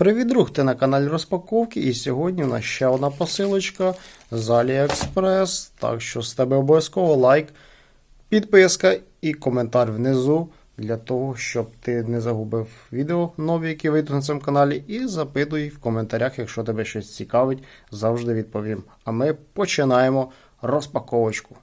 Привіт, друг! Ти на каналі Розпаковки, і сьогодні у нас ще одна посилочка з AliExpress. Так що з тебе обов'язково лайк, підписка і коментар внизу для того, щоб ти не загубив відео нові, які вийдуть на цьому каналі. І запитуй в коментарях, якщо тебе щось цікавить, завжди відповім. А ми починаємо розпаковочку.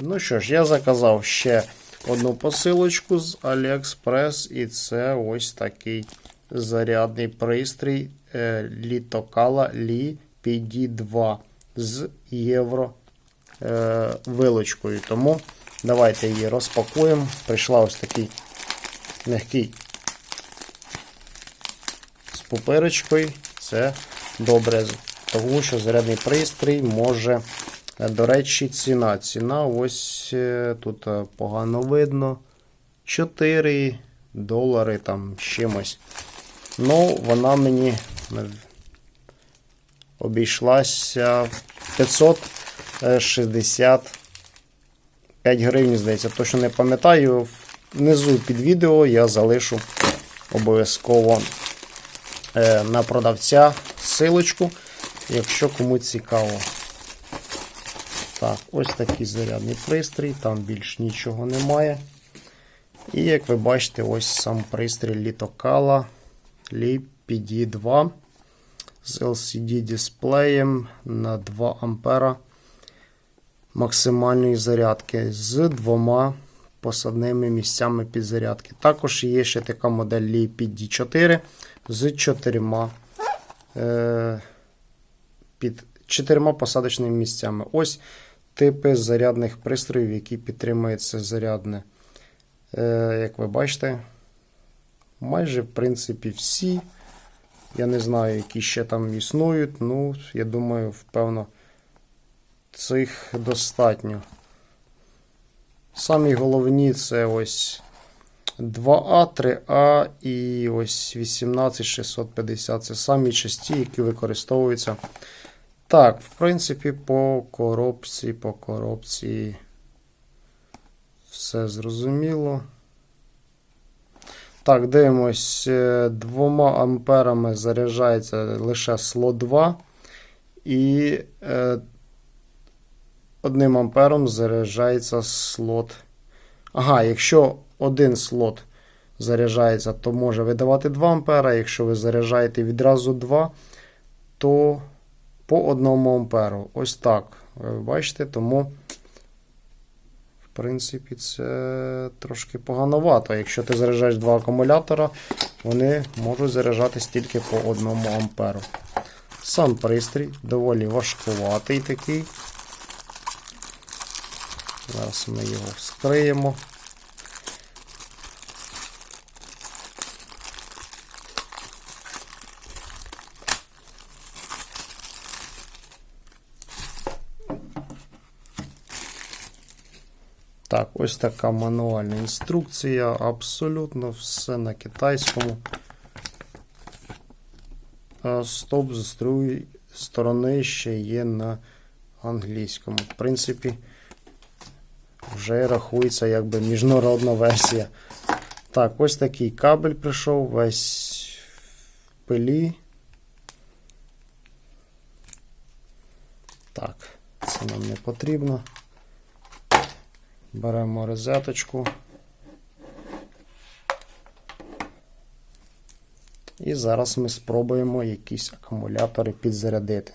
Ну що ж, я заказав ще одну посилочку з AliExpress, і це ось такий зарядний пристрій е, Літокала Li PD2 з євро е, вилочкою. Тому давайте її розпакуємо. Прийшла ось такий м'який з пупирочкою. Це добре, тому що зарядний пристрій може. До речі, ціна. Ціна ось е, тут е, погано видно. 4 долари там чимось. Ну, вона мені е, обійшлася 565 гривень, здається. Точно не пам'ятаю. Внизу під відео я залишу обов'язково е, на продавця силочку, якщо кому цікаво. Так, ось такий зарядний пристрій, там більш нічого немає. І як ви бачите, ось сам пристрій літокала Li PD2 з LCD дисплеєм на 2 А максимальної зарядки з двома посадними місцями підзарядки. Також є ще така модель Li PD4 з чотирма е, під чотирма посадочними місцями. Ось типи зарядних пристроїв, які підтримується зарядне. Е, Як ви бачите, майже в принципі всі. Я не знаю, які ще там існують. Ну, я думаю, впевно, цих достатньо. Самі головні це ось 2А, 3А і ось 18650. Це самі часті, які використовуються. Так, в принципі, по коробці, по коробці все зрозуміло. Так, дивимось, е, двома амперами заряджається лише слот 2. І е, одним ампером заряджається слот. Ага, якщо один слот заряджається, то може видавати 2 ампера. Якщо ви заряджаєте відразу 2, то по 1 амперу. Ось так. Ви бачите, тому, в принципі, це трошки погановато. Якщо ти заряджаєш два акумулятора, вони можуть заряджатись тільки по 1 амперу. Сам пристрій доволі важкуватий такий. Зараз ми його вскриємо. Так, ось така мануальна інструкція. Абсолютно все на китайському. Стоп з другої сторони ще є на англійському. В принципі, вже рахується якби міжнародна версія. Так, ось такий кабель прийшов, весь в пилі. Так, це нам не потрібно. Беремо розеточку. І зараз ми спробуємо якісь акумулятори підзарядити.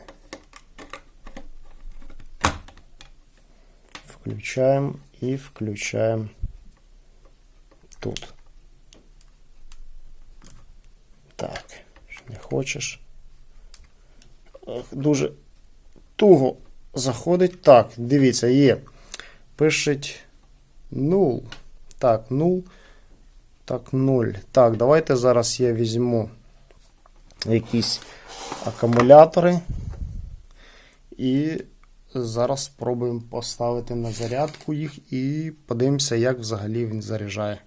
Включаємо і включаємо тут. Так, не хочеш. Дуже туго заходить. Так, дивіться, є. Пишуть 0. Так, 0. Так, 0. Так, давайте зараз я візьму якісь акумулятори. І зараз спробуємо поставити на зарядку їх і подивимося, як взагалі він заряджає.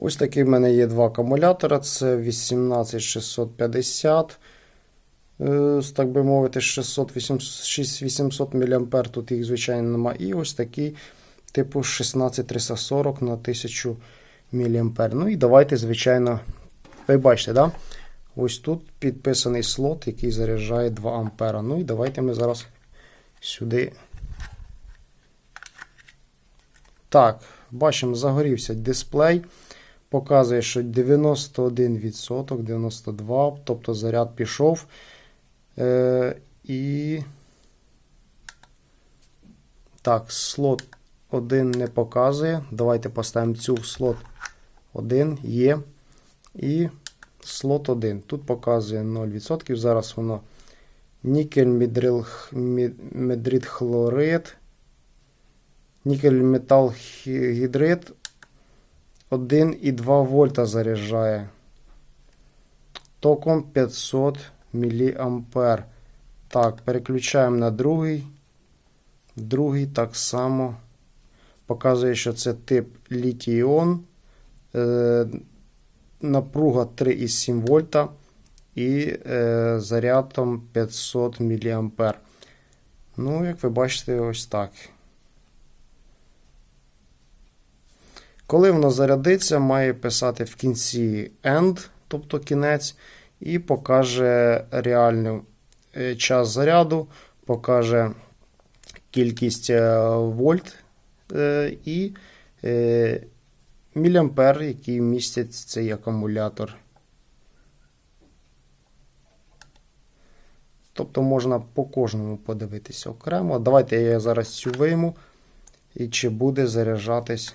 Ось такий в мене є два акумулятора. Це 18650. е, Так би мовити, 600, 800 мА. Тут їх, звичайно, немає. І ось такий типу 16340 на 1000 мА. Ну і давайте, звичайно, ви бачите, да? ось тут підписаний слот, який заряджає 2 А. Ну і давайте ми зараз сюди. Так, бачимо, загорівся дисплей. Показує, що 91%, 92%, тобто заряд пішов. Е, і так, слот 1 не показує. Давайте поставимо цю в слот 1 є. І слот 1. Тут показує 0%. Зараз воно нікель медрит хлорид, нікель метал гідрид 1,2 вольта заряджає. Током 500 мА. Так, переключаємо на другий. Другий так само показує, що це тип літій-іон. Е, напруга 3,7 вольта і е, зарядом 500 мА. Ну, як ви бачите, ось так. Коли воно зарядиться, має писати в кінці end, тобто кінець, і покаже реальний е, час заряду, покаже кількість вольт і міліампер, який містять цей акумулятор. Тобто можна по кожному подивитися окремо. Давайте я зараз цю вийму. І чи буде заряджатись.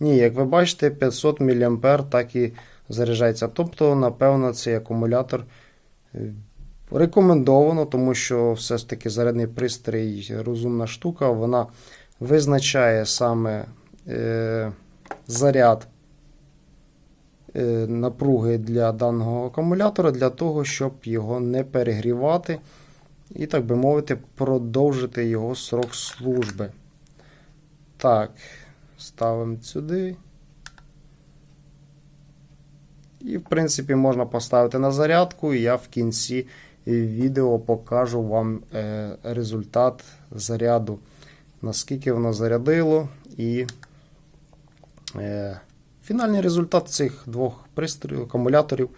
Ні, як ви бачите, 500 мА так і заряджається. Тобто, напевно, цей акумулятор рекомендовано, тому що все ж таки зарядний пристрій розумна штука, вона визначає саме е, заряд е, напруги для даного акумулятора, для того, щоб його не перегрівати і, так би мовити, продовжити його срок служби. Так. Ставимо сюди. І, в принципі, можна поставити на зарядку, і я в кінці відео покажу вам е, результат заряду, наскільки воно зарядило, і е, фінальний результат цих двох пристроїв, акумуляторів,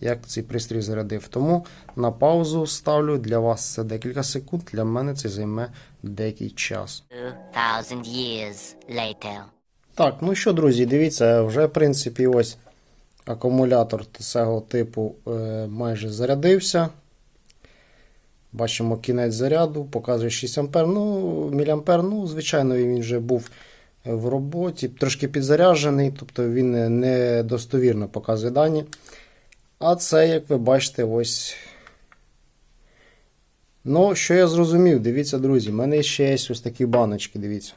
як цей пристрій зарядив. Тому на паузу ставлю для вас це декілька секунд, для мене це займе деякий час. years later. Так, ну що, друзі, дивіться, вже, в принципі, ось акумулятор цього типу е, майже зарядився. Бачимо кінець заряду, показує 6 А. Ну, міліампер, ну, звичайно, він вже був в роботі, трошки підзаряджений, тобто він недостовірно показує дані. А це, як ви бачите, ось. Ну, що я зрозумів, дивіться, друзі, в мене ще є ось такі баночки, дивіться.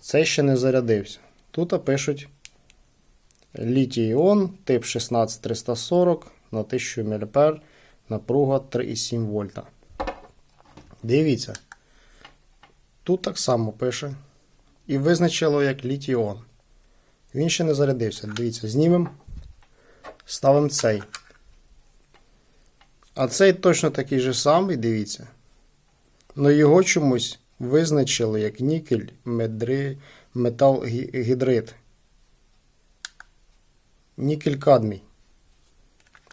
Це ще не зарядився. Тут пишуть літій іон тип 16340 на 1000 мА, напруга 3,7 вольта. Дивіться. Тут так само пише. І визначило як літій іон. Він ще не зарядився. Дивіться, знімемо, ставимо цей. А цей точно такий же самий, дивіться. Но його чомусь визначили як нікель метал гідрид. Нікель кадмій.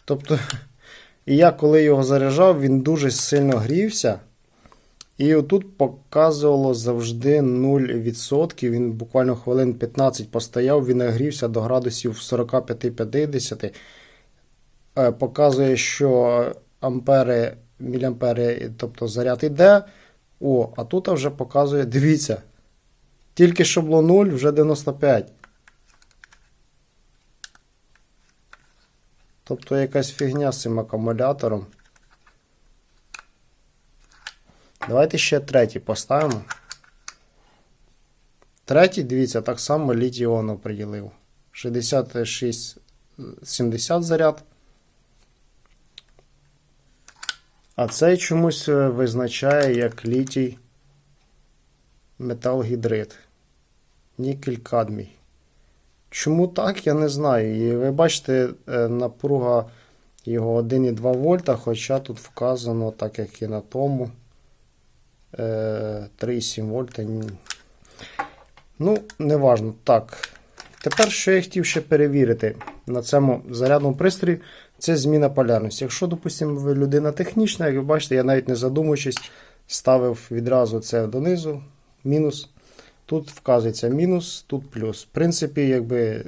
Тобто, і я коли його заряджав, він дуже сильно грівся. І отут показувало завжди 0%. Він буквально хвилин 15 постояв, він нагрівся до градусів 45-50. Е, показує, що ампери, міліампери, тобто заряд іде. О, а тут вже показує, дивіться. Тільки що було 0, вже 95. Тобто якась фігня з цим акумулятором. Давайте ще третій поставимо. Третій, дивіться, так само літій-іону приділив. 66-70 заряд. А цей чомусь е, визначає як літій металгідрид. Нікель кадмій. Чому так, я не знаю. І ви бачите, е, напруга його 1,2 вольта, хоча тут вказано, так як і на тому 3,7 е, вольта. Ну, неважно. Так. Тепер, що я хотів ще перевірити на цьому зарядному пристрої, це зміна полярності. Якщо, допустимо, ви людина технічна, як ви бачите, я навіть не задумуючись, ставив відразу це донизу, мінус. Тут вказується мінус, тут плюс. В принципі, якби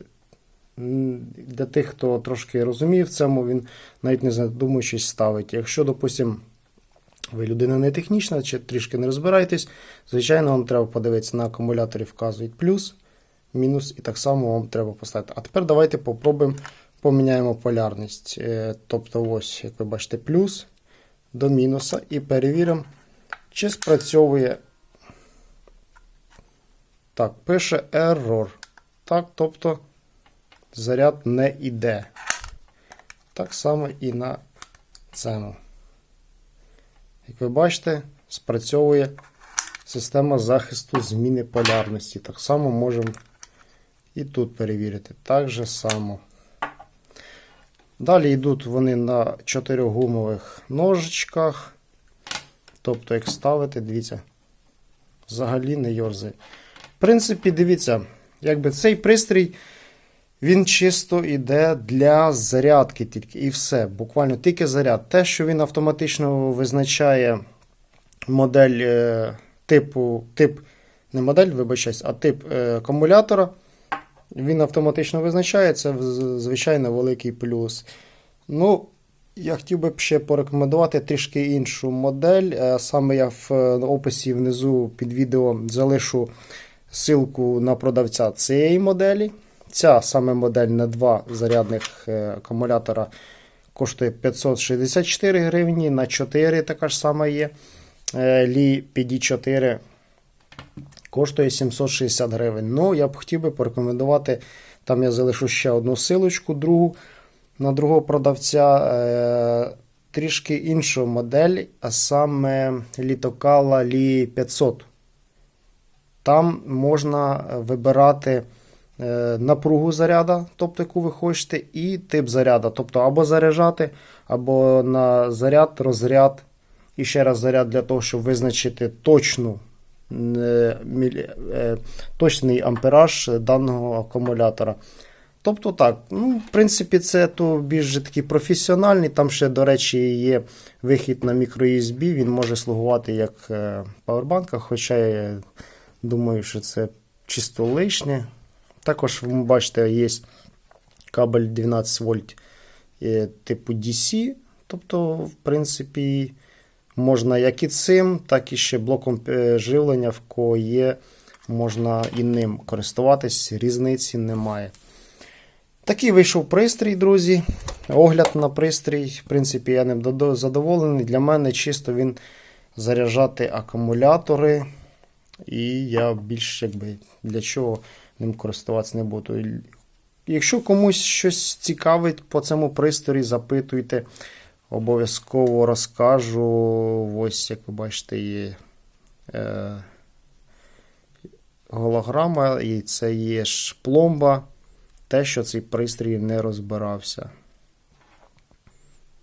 для тих, хто трошки розуміє в цьому, він навіть не задумуючись ставить. Якщо, допустимо, ви людина не технічна чи трішки не розбираєтесь, звичайно, вам треба подивитися на акумуляторі, вказують плюс, мінус, і так само вам треба поставити. А тепер давайте попробуємо поміняємо полярність. Е, Тобто, ось, як ви бачите, плюс до мінуса, і перевіримо, чи спрацьовує. Так, пише error. Так, тобто заряд не йде. Так само і на цьому. Як ви бачите, спрацьовує система захисту зміни полярності. Так само можемо і тут перевірити. Так же само. Далі йдуть вони на чотирьохгумових ножичках. Тобто, як ставити, дивіться, взагалі не йорзає. В принципі, дивіться, якби цей пристрій. Він чисто йде для зарядки тільки і все. Буквально тільки заряд. Те, що він автоматично визначає модель е, типу, тип, не модель, вибачаюсь, а тип е, акумулятора. Він автоматично визначає, це звичайно великий плюс. Ну, я хотів би ще порекомендувати трішки іншу модель. Е, Саме я в описі внизу під відео залишу ссылку на продавця цієї моделі. Ця саме модель на два зарядних е, акумулятора коштує 564 гривні, на 4 така ж сама є. Е, Лі PD4 коштує 760 гривень. Ну, я б хотів би порекомендувати. Там я залишу ще одну силочку другу на другого продавця. Е, трішки іншу модель, а саме літокала Лі 500. Там можна вибирати е, напругу заряда, тобто яку ви хочете, і тип заряда. Тобто або заряджати, або на заряд, розряд, і ще раз заряд для того, щоб визначити точну, е, е, точний ампераж даного акумулятора. Тобто так, ну, в принципі, це то більш же такий професіональний. Там ще, до речі, є вихід на microUSB, він може слугувати як е, павербанка, хоча думаю, що це чисто лишнє. Також ви бачите, є кабель 12 вольт е, типу DC. Тобто, в принципі, можна як і цим, так і ще блоком е, живлення, в кого є, можна і ним користуватись, різниці немає. Такий вийшов пристрій, друзі. Огляд на пристрій. В принципі, я ним задоволений. Для мене чисто він заряджати акумулятори. І я більш якби для чого ним користуватися не буду. Якщо комусь щось цікавить по цьому пристрої, запитуйте. Обов'язково розкажу. Ось, як ви бачите, є е, голограма, і це є ж пломба. Те, що цей пристрій не розбирався.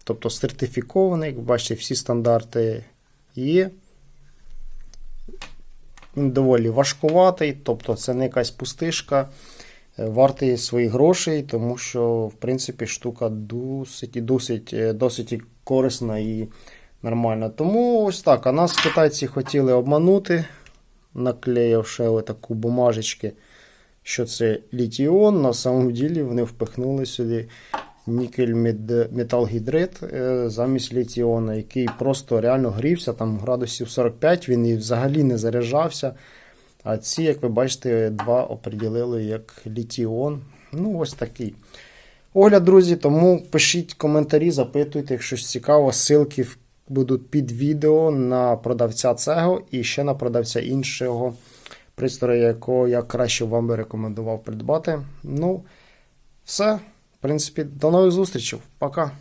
Тобто сертифікований, як ви бачите, всі стандарти є. Він доволі важкуватий, тобто це не якась пустишка. Е, Вартий своїх грошей, тому що, в принципі, штука досить, і досить, е, досить корисна і нормальна. Тому ось так. А нас китайці хотіли обманути, наклеївши таку бумажечки, що це літіон. На самом ділі вони впихнули сюди нікель металгідрид е, замість літіона, який просто реально грівся, там градусів 45, він і взагалі не заряджався. А ці, як ви бачите, два оприділили як літіон. Ну, ось такий. Огляд, друзі, тому пишіть коментарі, запитуйте, якщо цікаво, ссылки будуть під відео на продавця цього і ще на продавця іншого пристрою, якого я краще вам би рекомендував придбати. Ну, все. В принципі, до нових зустрічей. Пока.